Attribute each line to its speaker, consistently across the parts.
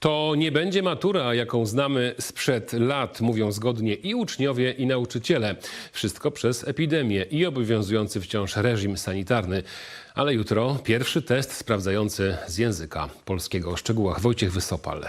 Speaker 1: To nie będzie matura, jaką znamy sprzed lat, mówią zgodnie i uczniowie, i nauczyciele. Wszystko przez epidemię i obowiązujący wciąż reżim sanitarny. Ale jutro pierwszy test sprawdzający z języka polskiego. O szczegółach Wojciech Wysopal.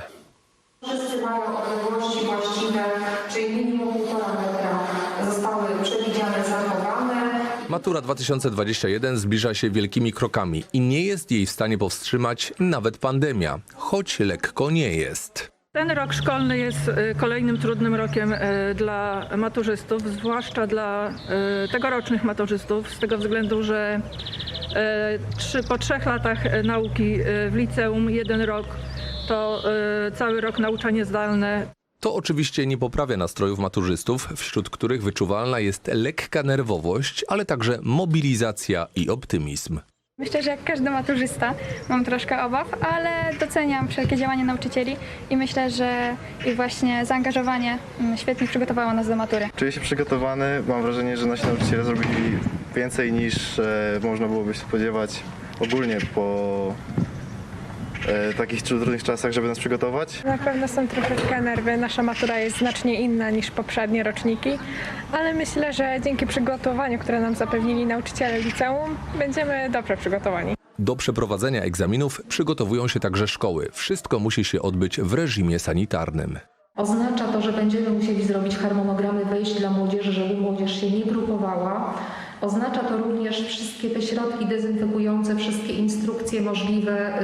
Speaker 2: Matura 2021 zbliża się wielkimi krokami i nie jest jej w stanie powstrzymać nawet pandemia, choć lekko nie jest.
Speaker 3: Ten rok szkolny jest y, kolejnym trudnym rokiem y, dla maturzystów, zwłaszcza dla y, tegorocznych maturzystów, z tego względu, że po trzech latach nauki w liceum, jeden rok to cały rok nauczanie zdalne.
Speaker 2: To oczywiście nie poprawia nastrojów maturzystów, wśród których wyczuwalna jest lekka nerwowość, ale także mobilizacja i optymizm.
Speaker 4: Myślę, że jak każdy maturzysta mam troszkę obaw, ale doceniam wszelkie działania nauczycieli i myślę, że ich właśnie zaangażowanie mm, świetnie przygotowało nas do matury.
Speaker 5: Czuję się przygotowany. Mam wrażenie, że nasi nauczyciele zrobili więcej niż e, można byłoby się spodziewać ogólnie po e, takich trudnych czasach, żeby nas przygotować.
Speaker 6: Na pewno są troszeczkę nerwy. Nasza matura jest znacznie inna niż poprzednie roczniki, ale myślę, że dzięki przygotowaniu, które nam zapewnili nauczyciele liceum, będziemy dobrze przygotowani.
Speaker 2: Do przeprowadzenia egzaminów przygotowują się także szkoły. Wszystko musi się odbyć w reżimie sanitarnym.
Speaker 7: Oznacza to, że będziemy musieli zrobić harmonogramy wejść dla młodzieży, żeby młodzież się nie grupowała. Oznacza to również wszystkie te środki dezynfekujące, wszystkie instrukcje możliwe,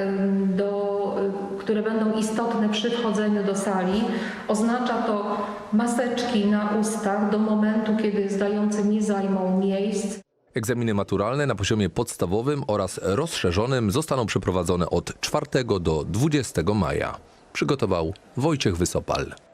Speaker 7: do, y, które będą istotne przy wchodzeniu do sali. Oznacza to maseczki na ustach do momentu, kiedy zdający nie zajmą miejsc.
Speaker 2: Egzaminy maturalne na poziomie podstawowym oraz rozszerzonym zostaną przeprowadzone od 4 do 20 maja. Przygotował Wojciech Wysopal.